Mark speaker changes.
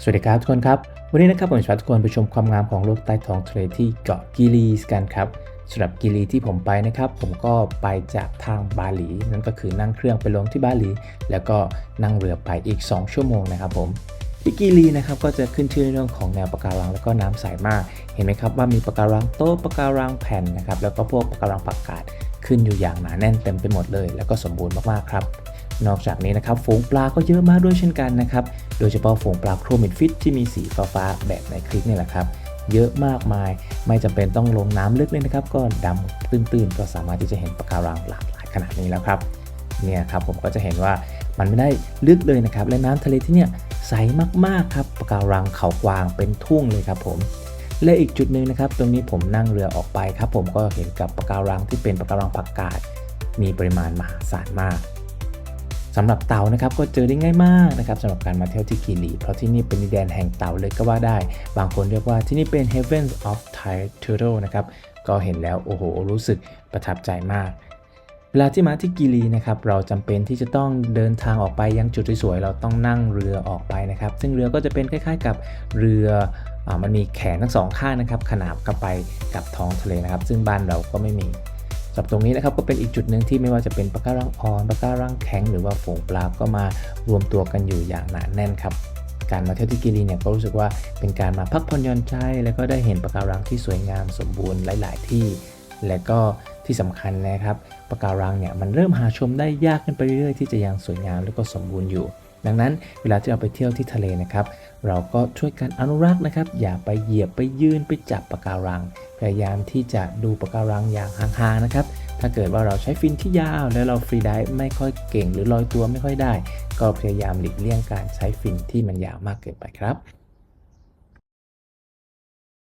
Speaker 1: สวัสดีครับทุกคนครับ วันนี้นะครับผมจะพาทุกคนไปชมความงามของโลกใต้ท้องทะเลที่เกาะกิลีสกันครับสำหรับกิลีที่ผมไปนะครับ ผมก็ไปจากทางบาหลี นั่นก็คือนั่งเครื่องไปลงที่บาหลี แล้วก็นั่งเรือไปอีก 2 ชั่วโมงนะครับผมที่กิลีนะครับก็จะขึ้นชื่อในเรื่องของแนวปะการังแล้วก็น้ำใสมาก เห็นไหมครับว่ามีปะการังโต๊ะปะการังแผ่นนะครับแล้วก็พวกปะการังปากกาดขึ้นอยู่อย่างหนาแน่นเต็มไปหมดเลย แล้วก็สมบูรณ์มากๆครับ นอกจากนี้นะครับฝูงปลาก็เยอะมากด้วยเช่นกันนะครับ โดยเฉพาะฝูงปลาโครมิดฟิตที่มีสีฟ้าๆแบบในคลิปนี่แหละครับ เยอะมากมาย ไม่จำเป็นต้องลงน้ำลึกเลยนะครับ ก็ดำตื้นๆ ก็สามารถที่จะเห็นปะการังหลากหลายขนาดนี้แล้วครับ เนี่ยครับผมก็จะเห็นว่ามันไม่ได้ลึกเลยนะครับ และน้ำทะเลที่เนี่ยใสมากๆครับปะการังเขากวางเป็นทุ่งเลยครับผม และอีกจุดหนึ่งนะครับ ตรงนี้ผมนั่งเรือออกไปครับ ผมก็เห็นกับปะการังที่เป็นปะการังผักกาดมีปริมาณมหาศาลมาก สำหรับเต่านะครับก็เจอได้ง่ายมากนะครับสำหรับการมาเที่ยวที่กิลีเพราะที่นี่เป็นดินแดนแห่งเต่าเลยก็ว่าได้ บางคนเรียกว่าที่นี่เป็น Heaven of Thai Turtle นะครับก็เห็นแล้วโอ้โหรู้สึกประทับใจมาก เวลาที่มาที่กิลีนะครับเราจำเป็นที่จะต้องเดินทางออกไปยังจุดสวยๆเราต้องนั่งเรือออกไปนะครับ ซึ่งเรือก็จะเป็นคล้าย ๆ กับเรืออมันมีแขนทั้งสองข้างนะครับ ขนาบเข้าไปกับท้องทะเลนะครับ ซึ่งบ้านเราก็ไม่มี สำหรับตรงนี้นะครับก็เป็นอีกจุดหนึ่งที่ไม่ว่าจะเป็นปะการังอ่อนปะการังแข็งหรือว่าฝูงปลาก็มารวมตัวกันอยู่อย่างหนาแน่นครับการมาเที่ยวที่กิลีเนี่ยก็รู้สึกว่าเป็นการมาพักผ่อนหย่อนใจ แล้วก็ได้เห็นปะการังที่สวยงามสมบูรณ์หลาย ๆ ที่ และก็ที่สำคัญนะครับปะการังเนี่ยมันเริ่มหาชมได้ยากขึ้นไปเรื่อย ๆ ที่จะยังสวยงามแล้วก็สมบูรณ์อยู่ ดังนั้นเวลาที่เราไปเที่ยวที่ทะเลนะครับ เราก็ช่วยกันอนุรักษ์นะครับ อย่าไปเหยียบไปยืนไปจับปะการัง พยายามที่จะดูปะการังอย่างห่างๆนะครับ ถ้าเกิดว่าเราใช้ฟินที่ยาว แล้วเราฟรีไดิฟไม่ค่อยเก่งหรือลอยตัวไม่ค่อยได้ ก็พยายามหลีกเลี่ยงการใช้ฟินที่มันยาวมากเกินไปครับ